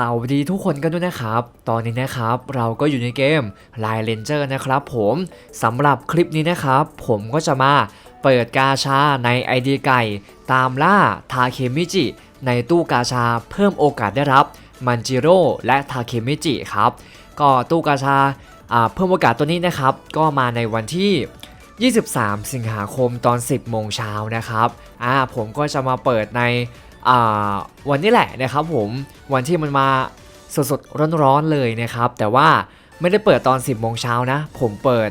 สวัสดีทุกคนกันด้วยนะครับ ตอนนี้นะครับเราก็อยู่ในเกม Line Ranger นะครับผมสำหรับคลิปนี้นะครับ ผมก็จะมาเปิดกาชาใน ID ไก่ ตามล่าทาเคมิจิ ในตู้กาชาเพิ่มโอกาสได้รับมันจิโร่และทาเคมิจิครับ ก็ตู้กาชาาเพิ่มโอกาสตัวนี้นะครับ ก็มาในวันที่ 23 สิงหาคมตอน 10 โมงเช้านะครับอ่าผมก็จะมาเปิดใน วันนี้แหละนะครับผมวันที่มันมาสดๆร้อนๆเลยนะครับ แต่ว่าไม่ได้เปิดตอน 10โมงเช้านะ ผมเปิด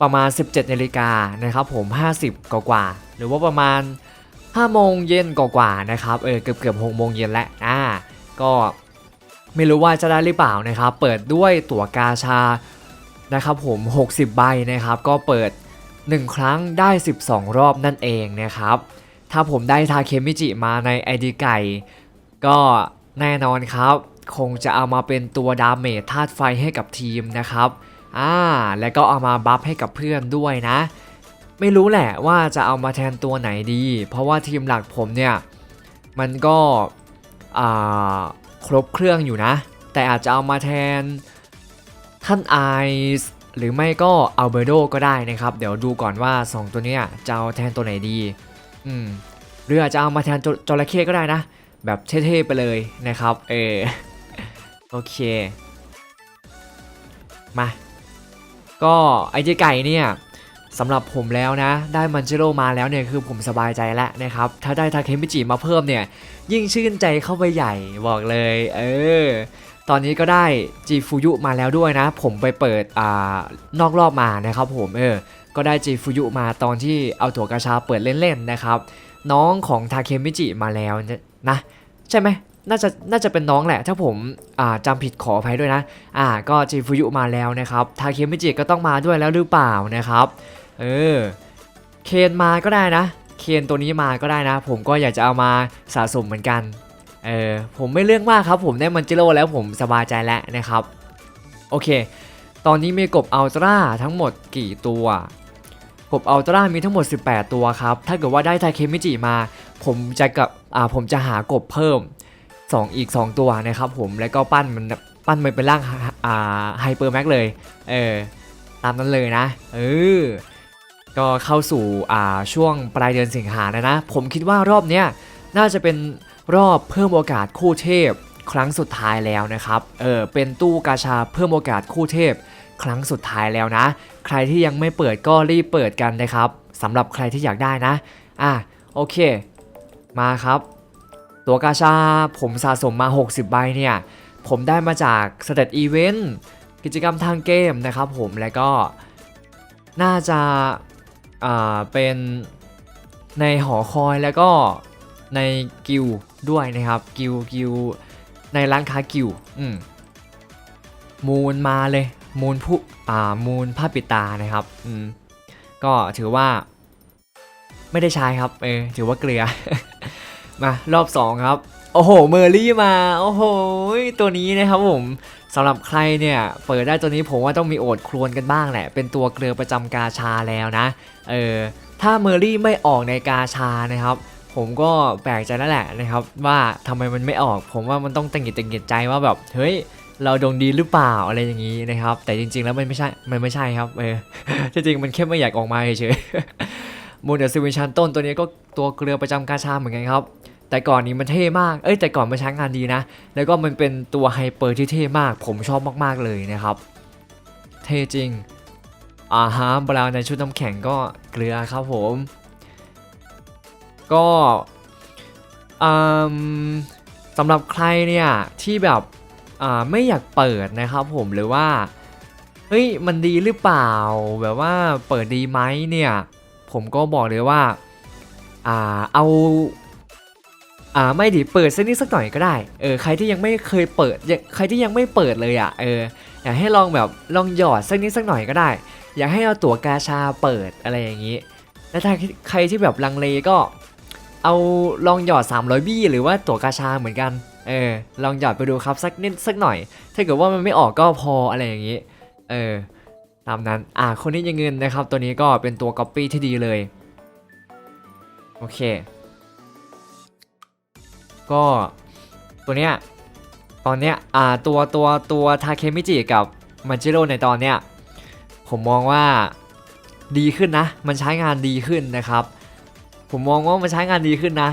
ประมาณ 17นาฬิกานะครับผม 50 กว่าๆหรือว่าประมาณ5โมงเย็นกว่าๆนะครับเออเกือบเกือบ6โมงเย็นแล้วอ่าก็ไม่รู้ว่าจะได้หรือเปล่านะครับ เปิดด้วยตั๋วกาชานะครับผม 60 ใบนะครับ ก็เปิด 1 ครั้งได้ 12 รอบนั่นเองนะครับ ถ้าผมได้ทาเคมิจิมาใน ID ไก่ ก็แน่นอนครับ คงจะเอามาเป็นตัวดาเมจธาตุไฟให้กับทีมนะครับอ่าแล้วก็เอามาบัฟให้กับเพื่อนด้วยนะ ไม่รู้แหละว่าจะเอามาแทนตัวไหนดี เพราะว่าทีมหลักผมเนี่ย มันก็ครบเครื่องอยู่นะ แต่อาจจะเอามาแทนท่านไอซ์หรือไม่ก็อัลเบโดก็ได้นะครับ เดี๋ยวดูก่อนว่า 2 ตัวเนี้ยจะเอาแทนตัวไหนดี อืมหรืออาจจะเอามาแทนจจระเข้ก็ได้นะ แบบเท่ๆไปเลยนะครับ เออโอเค มา ก็ไอเจไก่เนี่ยสำหรับผมแล้วนะ ได้มันเจโรมาแล้วเนี่ยคือผมสบายใจแล้วนะครับ ถ้าได้ทาเคมิจิมาเพิ่มเนี่ย ยิ่งชื่นใจเข้าไปใหญ่บอกเลย เออ ตอนนี้ก็ได้จีฟูยุมาแล้วด้วยนะ ผมไปเปิดอ่านอกรอบมานะครับผมเออ ก็ได้จีฟูยุมาตอนที่เอาถั่วกาชาเปิดเล่นๆนะครับ น้องของทาเคมิจิมาแล้วนะ ใช่ไหมน่าจะน่าจะเป็นน้องแหละ ถ้าผมาจำผิดขออภัยด้วยนะ อ่า ก็จีฟูยุมาแล้วนะครับ ทาเคมิจิก็ต้องมาด้วยแล้วหรือเปล่านะครับ เออ เคนมาก็ได้นะ เคนตัวนี้มาก็ได้นะ ผมก็อยากจะเอามาสะสมเหมือนกัน เออ ผมไม่เรื่องมากครับ ผมได้มันจิโร่แล้วผมสบายใจแล้วนะครับ โอเค ตอนนี้มีกบอัลตร้าทั้งหมดกี่ตัว กบอัลตร้ามีทั้งหมด 18 ตัวครับ ถ้าเกิดว่าได้ไทเคมิจิมา ผมจะกับอ่าผมจะหากบเพิ่ม 2 อีก 2 ตัวนะครับผมแล้วก็ปั้นมันปั้นมันเป็นร่างอ่าไฮเปอร์แม็กเลย เออ ตามนั้นเลยนะ เออ ก็เข้าสู่อ่าช่วงปลายเดือนสิงหานะนะ ผมคิดว่ารอบเนี้ยน่าจะเป็นรอบเพิ่มโอกาสคู่เทพครั้งสุดท้ายแล้วนะครับ เออ เป็นตู้กาชาเพิ่มโอกาสคู่เทพ ครั้งสุดท้ายแล้วนะ ใครที่ยังไม่เปิดก็รีบเปิดกันนะครับสำหรับใครที่อยากได้นะ อะโอเค มาครับ ตัวกาชาผมสะสมมา 60 ใบเนี่ย ผมได้มาจากสเตตอีเวนต์กิจกรรมทางเกมนะครับผมแล้วก็น่าจะอ่าเป็นในหอคอยแล้วก็ในกิลด์ด้วยนะครับกิลด์กิลด์ในร้านค้ากิลด์อืมมูลมาเลย มูลผู้อ่ามูลผ้าปิดตานะครับอืมก็ถือว่า ไม่ได้ใช้ครับเออถือว่าเกลือ มารอบ2ครับโอ้โหเมอร์รี่มาโอ้โหตัวนี้นะครับผมสำหรับใครเนี่ยเปิดได้ตัวนี้ผมว่าต้องมีโอดครวนกันบ้างแหละ เป็นตัวเกลือประจำกาชาแล้วนะเออถ้าเมอร์รี่ไม่ออกในกาชานะครับ ผมก็แปลกใจแล้วแหละนะครับ ว่าทำไมมันไม่ออก ผมว่ามันต้องตังหิดตังหิดใจว่าแบบเฮ้ย เราดวงดีหรือเปล่าอะไรอย่างนี้นะครับ แต่จริง ๆ แล้วมันไม่ใช่ มันไม่ใช่ครับเออจริงๆมันแค่ไม่อยากออกมาเฉยๆมูนเดอร์ซิวิชันต้นตัวนี้ก็ตัวเกลือประจำกาชาเหมือนกันครับ แต่ก่อนนี้มันเท่มาก เอ้ยแต่ก่อนมันใช้งานดีนะ แล้วก็มันเป็นตัวไฮเปอร์ที่เท่มาก ผมชอบมากๆเลยนะครับ เท่จริงอ่าฮะบราวน์ในชุดน้ำแข็งก็เกลือครับผม ก็อืมสำหรับใครเนี่ยที่แบบ ไม่อยากเปิดนะครับผมหรือว่าเฮ้ยมันดีหรือเปล่า แบบว่าเปิดดีไหมเนี่ยผมก็บอกเลยว่าอ่าเอาอ่าไม่ดิเปิดสักนิดสักหน่อยก็ได้เออใครที่ยังไม่เคยเปิดใครที่ยังไม่เปิดเลยอะเอออยากให้ลองแบบลองหยอดสักนิดสักหน่อยก็ได้ อยากให้เอาตั๋วกาชาเปิดอะไรอย่างนี้แล้วถ้าใครที่แบบลังเลก็เอาลองหยอด 300 บี้หรือว่าตั๋วกาชาเหมือนกัน เออ ลองหยอดไปดูครับสักนิดสักหน่อย ถ้าเกิดว่ามันไม่ออกก็พออะไรอย่างนี้ เออ ตามนั้น อ่าคนนี้ยังเงินนะครับ ตัวนี้ก็เป็นตัวก๊อปปี้ที่ดีเลย โอเค ก็ตัวเนี้ย ตอนเนี้ย อ่า ตัวตัวตัวทาเคมิจิกับมันจิโร่ในตอนเนี้ย ผมมองว่าดีขึ้นนะ มันใช้งานดีขึ้นนะครับ ผมมองว่ามันใช้งานดีขึ้นนะ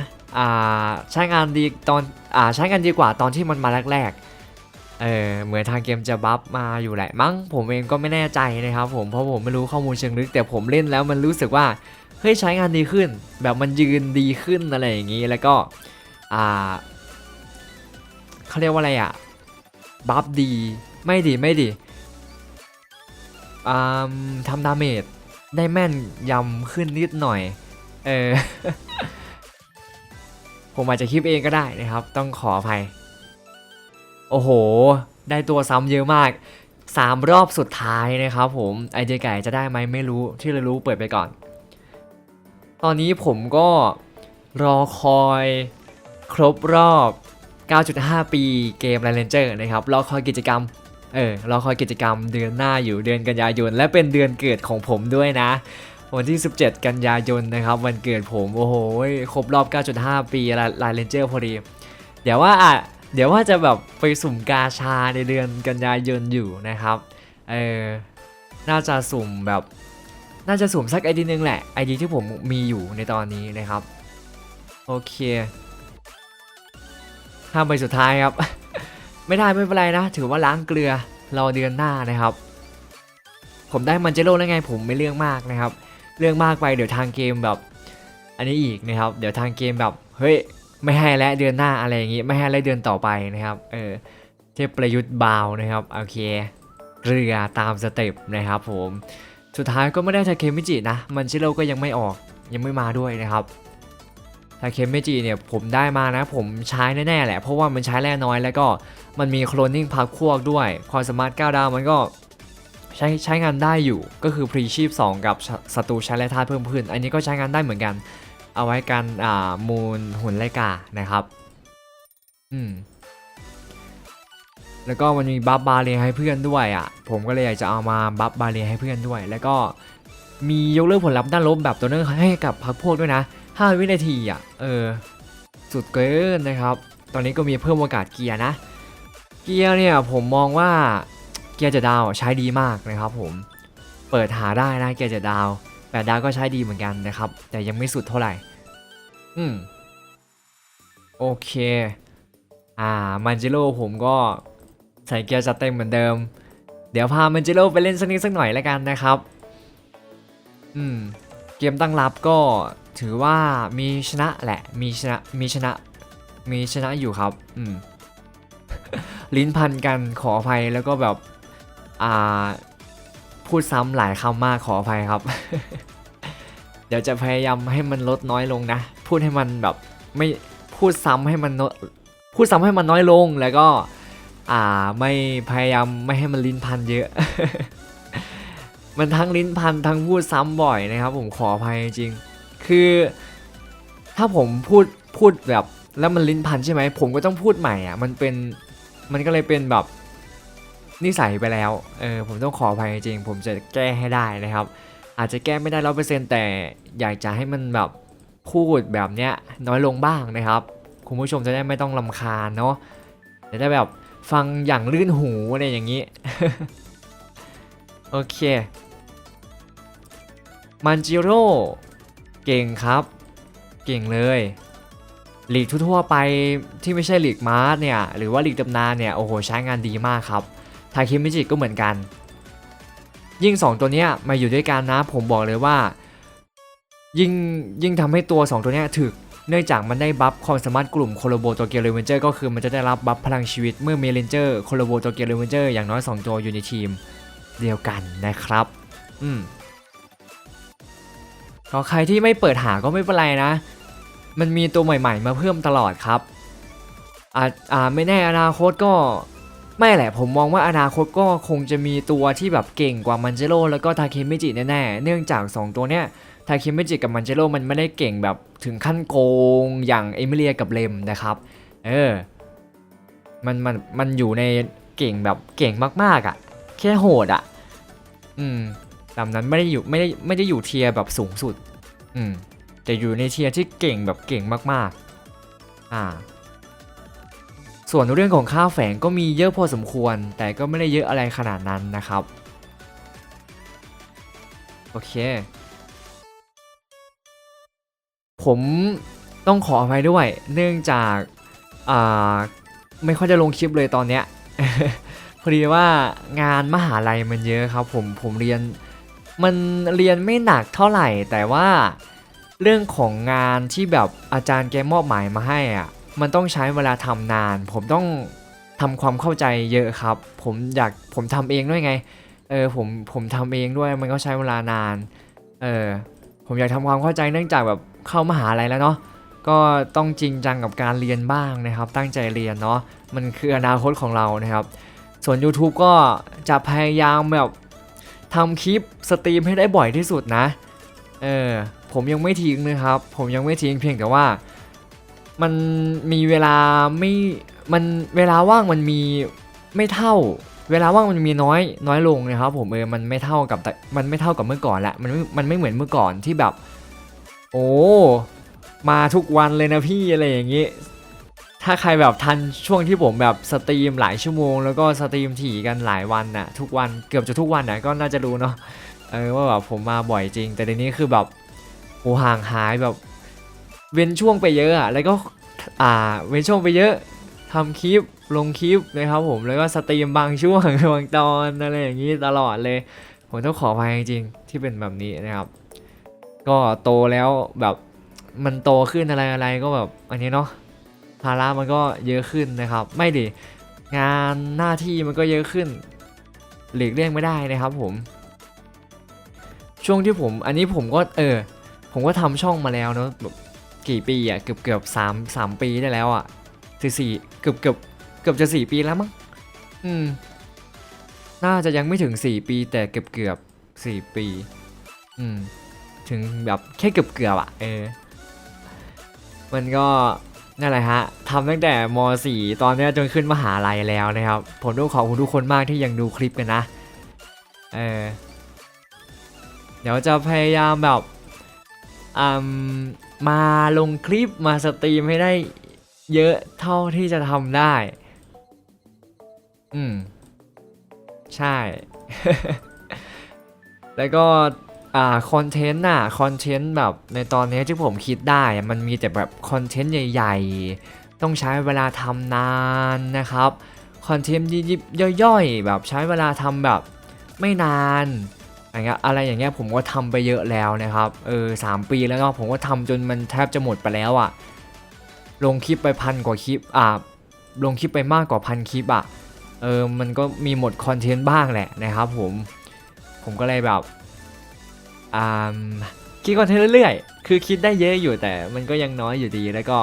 ใช้งานดีตอนอใช้งานดีกว่าตอนที่มันมาแรกๆ เออเหมือนทางเกมจะบัฟมาอยู่แหละมั้งผมเองก็ไม่แน่ใจนะครับผมเพราะผมไม่รู้ข้อมูลเชิงลึก แต่ผมเล่นแล้วมันรู้สึกว่าเฮ้ยใช้งานดีขึ้น แบบมันยืนดีขึ้นอะไรอย่างนี้แล้วก็อ่าเขาเรียกว่าอะไรอะบัฟดีไม่ดีไม่ดีทำดาเมจได้แม่นยำขึ้นนิดหน่อย เออ ผมอาจจะคลิปเองก็ได้นะครับ ต้องขออภัย โอ้โห ได้ตัวซ้ำเยอะมาก 3 รอบสุดท้ายนะครับผมไอเจไก่จะได้ไหมไม่รู้ที่เรารู้เปิดไปก่อน ตอนนี้ผมก็รอคอยครบรอบ 9.5 ปีเกม r ร n เจอร์นะครับ รอคอยกิจกรรม เออ รอคอยกิจกรรมเดือนหน้าอยู่เดือนกันยายน และเป็นเดือนเกิดของผมด้วยนะ วันที่ 17 กันยายนนะครับวันเกิดผมโอ้โหครบรอบ 9.5 ปีไลเลนเจอร์พอดี เดี๋ยวว่าอะเดี๋ยวว่าจะแบบไปสุ่มกาชาในเดือนกันยายนอยู่นะครับเออน่าจะสุ่มแบบน่าจะสุ่มสักไอดีนึงแหละไอดีที่ผมมีอยู่ในตอนนี้นะครับโอเคห้าใบสุดท้ายครับ ไม่ได้ไม่เป็นไรนะ ถือว่าล้างเกลือรอเดือนหน้านะครับ ผมได้มันเจโร่แล้วไงผมไม่เรื่องมากนะครับ เรื่องมากไปเดี๋ยวทางเกมแบบ อันนี้อีกนะครับ เดี๋ยวทางเกมแบบเฮ้ยไม่ให้แล้วเดือนหน้าอะไรอย่างงี้ไม่ให้แล้วเดือนต่อไปนะครับเออเทพประยุทธ์บาวนะครับโอเคเรือตามสเต็ปนะครับผมสุดท้ายก็ไม่ได้ทาเคมิจินะ มันเจโร่ก็ยังไม่ออกยังไม่มาด้วยนะครับทาเคมิจิเนี่ยผมได้มานะ ผมใช้แน่ๆแหละเพราะว่ามันใช้แร่น้อยแล้วก็มันมีโคลนนิ่งพักพวกด้วยความสามารถ9ดาวมันก็ ใช้ใช้งานได้อยู่ก็คือพรีชีพ 2 กับศัตรูใช้แร่ธาตุเพิ่มขึ้น อันนี้ก็ใช้งานได้เหมือนกัน เอาไว้กันอ่ามูลหุ่นไลกานะครับอืมแล้วก็มันมีบัฟบาเรียให้เพื่อนด้วยอะผมก็เลยอยากจะเอามาบัฟบาเรียให้เพื่อนด้วย แล้วก็มียกเลิกผลลัพธ์ด้านลบแบบตัวนึงให้กับพักพวกด้วยนะ 5 วินาทีอะเออสุดเกินนะครับ ตอนนี้ก็มีเพิ่มโอกาสเกียร์นะ เกียร์เนี่ยผมมองว่า เกียร์จะดาวใช้ดีมากนะครับผม เปิดหาได้นะเกียร์จะดาวแปดดาวก็ใช้ดีเหมือนกันนะครับ แต่ยังไม่สุดเท่าไหร่ อืม โอเค อ่า มันจิโร่ผมก็ใส่เกียร์จัดเต็มเหมือนเดิม เดี๋ยวพามันจิโร่ไปเล่นสักนิดสักหน่อยแล้วกันนะครับ อืม เกมตั้งรับก็ถือว่ามีชนะแหละ มีชนะ มีชนะ มีชนะอยู่ครับ อืม ลิ้นพันกันขออภัยแล้วก็แบบ อ่าพูดซ้ำหลายคำมากขออภัยครับ เดี๋ยวจะพยายามให้มันลดน้อยลงนะ พูดให้มันแบบไม่พูดซ้ำให้มันพูดซ้ำให้มันน้อยลงแล้วก็อ่าไม่พยายามไม่ให้มันลิ้นพันเยอะ มันทั้งลิ้นพันทั้งพูดซ้ำบ่อยนะครับ ผมขออภัยจริง คือ ถ้าผมพูดพูดแบบแล้วมันลิ้นพันใช่ไหมผมก็ต้องพูดใหม่อะมันเป็นมันก็เลยเป็นแบบ นิสัยไปแล้ว เออผมต้องขออภัยจริง ผมจะแก้ให้ได้นะครับ อาจจะแก้ไม่ได้ร้อยเปอร์เซ็นต์แต่อยากจะให้มันแบบพูดแบบเนี้ยน้อยลงบ้างนะครับ คุณผู้ชมจะได้ไม่ต้องลำคาญเนาะจะได้แบบฟังอย่างลื่นหูอะไรอย่างนี้ โอเค มันจิโร่เก่งครับ เก่งเลยลีกทั่วไปที่ไม่ใช่ลีกมาร์สเนี่ย หรือว่าลีกตำนานเนี่ย โอ้โห ใช้งานดีมากครับ ทาคิมิจิก็เหมือนกัน ยิ่ง 2 ตัวเนี้ยมาอยู่ด้วยกันนะ ผมบอกเลยว่า ยิ่งยิ่งทำให้ตัว 2 ตัวเนี้ยถึก เนื่องจากมันได้บัฟความสามารถกลุ่มโคโลโบตัวเกียร์เรเวนเจอร์ก็คือมันจะได้รับบัฟพลังชีวิตเมื่อเมเรนเจอร์โคโลโบตัวเกียร์เรเวนเจอร์อย่างน้อย 2 ตัวอยู่ในทีมเดียวกันนะครับ อืมก็ใครที่ไม่เปิดหาก็ไม่เป็นไรนะ มันมีตัวใหม่ๆ มาเพิ่มตลอดครับอาจอ่าไม่แน่อนาคตก็ ไม่แหละผมมองว่าอนาคตก็คงจะมีตัวที่แบบเก่งกว่ามันเจโร่แล้วก็ทาเคมิจิแน่ๆ เนื่องจาก 2 ตัวเนี้ยทาเคมิจิกับมันเจโร่มันไม่ได้เก่งแบบถึงขั้นโกงอย่างเอมิเลียกับเลมนะครับเออมันมันมันอยู่ในเก่งแบบเก่งมากๆอะ่ะ แค่โหดอะ่ะ อืมลำนั้นไม่ได้อยู่ไม่ได้ไม่ได้อยู่เทียร์แบบสูงสุด อืมแต่อยู่ในเทียร์ที่เก่งแบบเก่งมากๆ อ่า ส่วนเรื่องของค่าแฝงก็มีเยอะพอสมควร แต่ก็ไม่ได้เยอะอะไรขนาดนั้นนะครับ โอเค ผมต้องขออภัยด้วย เนื่องจากอ่าไม่ค่อยจะลงคลิปเลยตอนเนี้ยพอดีว่างานมหาลัยมันเยอะครับผมผมเรียนมันเรียนไม่หนักเท่าไหร่ แต่ว่าเรื่องของงานที่แบบอาจารย์แกมอบหมายมาให้อะ มันต้องใช้เวลาทำนาน ผมต้องทำความเข้าใจเยอะครับ ผมอยากผมทำเองด้วยไง เออผมผมทำเองด้วยมันก็ใช้เวลานาน เออผมอยากทำความเข้าใจเนื่องจากแบบเข้ามหาลัยแล้วเนาะก็ต้องจริงจังกับการเรียนบ้างนะครับ ตั้งใจเรียนเนาะมันคืออนาคตของเรานะครับ ส่วน YouTube ก็จะพยายามแบบทำคลิปสตรีมให้ได้บ่อยที่สุดนะ เออผมยังไม่ทิ้งนะครับ ผมยังไม่ทิ้งเพียงแต่ว่า มันมีเวลาไม่มันเวลาว่างมันมีไม่เท่า เวลาว่างมันมีน้อยน้อยลงนะครับผมเออมันไม่เท่ากับแต่มันไม่เท่ากับเมื่อก่อนละมันไม่มันไม่เหมือนเมื่อก่อนที่แบบ โอ้มาทุกวันเลยนะพี่อะไรอย่างงี้ถ้าใครแบบทันช่วงที่ผมแบบสตรีมหลายชั่วโมง แล้วก็สตรีมถี่กันหลายวันน่ะทุกวันเกือบจะทุกวันน่ะก็น่าจะรู้เนาะเออว่าแบบผมมาบ่อยจริง แต่เดี๋ยวนี้คือแบบโอห่างหายแบบ เว้นช่วงไปเยอะอะแล้วก็อ่าเว้นช่วงไปเยอะทำคลิปลงคลิปนะครับผมแล้วก็สตรีมบางช่วงบางตอนอะไรอย่างนี้ตลอดเลย ผมต้องขออภัยจริงๆที่เป็นแบบนี้นะครับ ก็โตแล้วแบบมันโตขึ้นอะไรอะไรก็แบบอันนี้เนาะภาระมันก็เยอะขึ้นนะครับ ไม่ดิงานหน้าที่มันก็เยอะขึ้น หลีกเลี่ยงไม่ได้นะครับผม ช่วงที่ผมอันนี้ผมก็เออผมก็ทำช่องมาแล้วเนอะแบบ กี่ปีอะเกือบเกือบสามสามปีได้แล้วอะสี่สี่เกือบเกือบเกือบจะสี่ปีแล้วมั้งอืม น่าจะยังไม่ถึงสี่ปี แต่เกือบเกือบสี่ปี อืม ถึงแบบแค่เกือบเกือบอะเออ มันก็นั่นแหละฮะทำตั้งแต่ม .4 ตอนเนี้ยจนขึ้นมหาลัยแล้วนะครับ ผมต้องขอบคุณทุกคนมากที่ยังดูคลิปกันนะ เออ เดี๋ยวจะพยายามแบบอืม มาลงคลิปมาสตรีมให้ได้เยอะเท่าที่จะทำได้ อืม ใช่ แล้วก็อ่าคอนเทนต์น่ะคอนเทนต์แบบในตอนนี้ที่ผมคิดได้มันมีแต่แบบคอนเทนต์ใหญ่ ๆ ต้องใช้เวลาทำนานนะครับคอนเทนต์ยิบย่อยๆ แบบใช้เวลาทำแบบไม่นาน อย่างเงี้ยอะไรอย่างเงี้ยผมก็ทำไปเยอะแล้วนะครับเออสามปีแล้วก็ผมก็ทำจนมันแทบจะหมดไปแล้วอะ่ะลงคลิปไปพันกว่าคลิปอ่าลงคลิปไปมากกว่าพันคลิปอะ่ะเออมันก็มีหมดคอนเทนต์บ้างแหละนะครับผมผมก็เลยแบบอ่าคิดคอนเทนต์เรื่อยๆ คือคิดได้เยอะอยู่แต่มันก็ยังน้อยอยู่ดีแล้วก็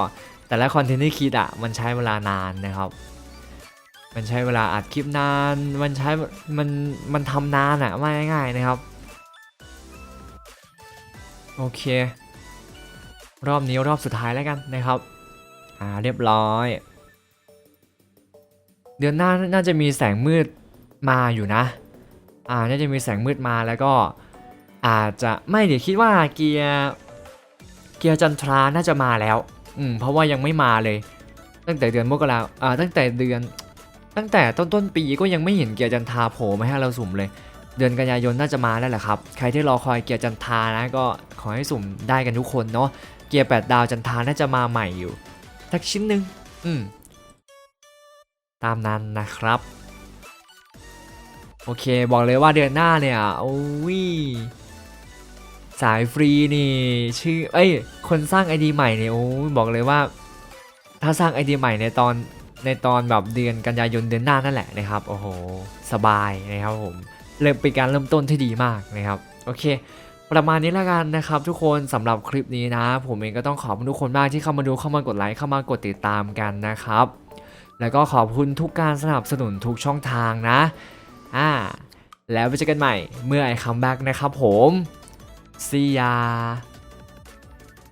แต่ละคอนเทนต์ที่คิดอะมันใช้เวลานานนะครับ มันใช้เวลาอัดคลิปนาน มันใช้ มัน มันทำนานอะ ไม่ง่ายๆนะครับ โอเค รอบนี้รอบสุดท้ายแล้วกันนะครับ อ่า เรียบร้อย เดือนหน้าน่าจะมีแสงมืดมาอยู่นะ อ่า น่าจะมีแสงมืดมาแล้วก็อาจจะไม่เดี๋ยวคิดว่าเกียร์ เกียร์จันทราน่าจะมาแล้ว อืม เพราะว่ายังไม่มาเลย ตั้งแต่เดือนมกราอ่า ตั้งแต่เดือน ตั้งแต่ต้นต้นปีก็ยังไม่เห็นเกียร์จันทาโผล่มาให้เราสุ่มเลย เดือนกันยายนน่าจะมาแล้วแหละครับ ใครที่รอคอยเกียร์จันทานะก็ขอให้สุ่มได้กันทุกคนเนาะ เกียร์แปดดาวจันทาน่าจะมาใหม่อยู่สักชิ้นหนึ่งอืม ตามนั้นนะครับ โอเคบอกเลยว่าเดือนหน้าเนี่ยโอ้ยสายฟรีนี่ชื่อเอ้ยคนสร้าง ID ใหม่เนี่ยโอ้ยบอกเลยว่า ถ้าสร้าง ID ใหม่ในตอน ในตอนแบบเดือนกันยายนเดือนหน้านั่นแหละนะครับโอ้โหสบายนะครับผมเริ่มเป็นการเริ่มต้นที่ดีมากนะครับโอเค ประมาณนี้แล้วกันนะครับ ทุกคนสำหรับคลิปนี้นะ ผมเองก็ต้องขอบคุณทุกคนมากที่เข้ามาดูเข้ามากดไลค์เข้ามากดติดตามกันนะครับ แล้วก็ขอบคุณทุกการสนับสนุนทุกช่องทางนะอ่าแล้วไปเจอกันใหม่เมื่อไอคัมแบ็กนะครับผม See ya